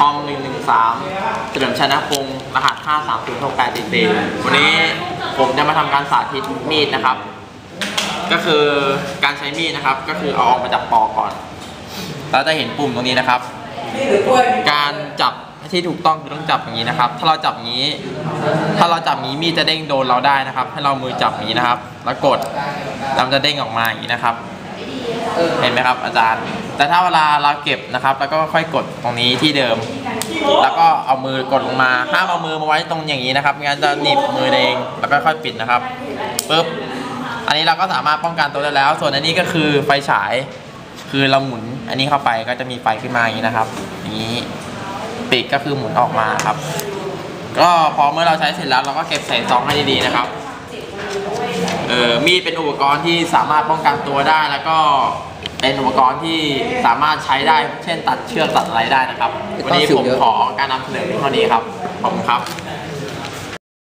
คอม113 เฉลิมชัยนพงศ์รหัส 5306844วันนี้ผมจะมาทำการสาธิตมีดนะครับ ก็คือการใช้มีดนะครับ ก็คือเอาออกมาจากปอกก่อน เราจะเห็นปุ่มตรงนี้นะครับ การจับที่ถูกต้องคือต้องจับอย่างนี้นะครับ ถ้าเราจับอย่างนี้ ถ้าเราจับงนี้มีดจะเด้งโดนเราได้นะครับ ให้เรามือจับอย่างนี้นะครับ แล้วกดมันจะเด้งออกมาอย่างนี้นะครับ เห็นไหมครับอาจารย์ แต่ถ้าเวลาเราเก็บนะครับ แล้วก็ค่อยกดตรงนี้ที่เดิม แล้วก็เอามือกดลงมาห้ามเอามือมาไว้ตรงอย่างนี้นะครับไม่งั้นจะหนีบมือเองแล้วก็ค่อยปิดนะครับปึ๊บอันนี้เราก็สามารถป้องกันตัวได้แล้ว ส่วนอันนี้ก็คือไฟฉาย คือเราหมุนอันนี้เข้าไปก็จะมีไฟขึ้นมาอย่างนี้นะครับนี้ปิดก็คือหมุนออกมาครับ ก็พอเมื่อเราใช้เสร็จแล้วเราก็เก็บใส่ซองให้ดีๆนะครับ เออมีดเป็นอุปกรณ์ที่สามารถป้องกันตัวได้ แล้วก็เป็นอุปกรณ์ที่สามารถใช้ได้ เช่นตัดเชือกตัดอะไรได้นะครับ วันนี้ผมขอการนำเสนอเพียงเท่านี้ครับ ขอบคุณครับ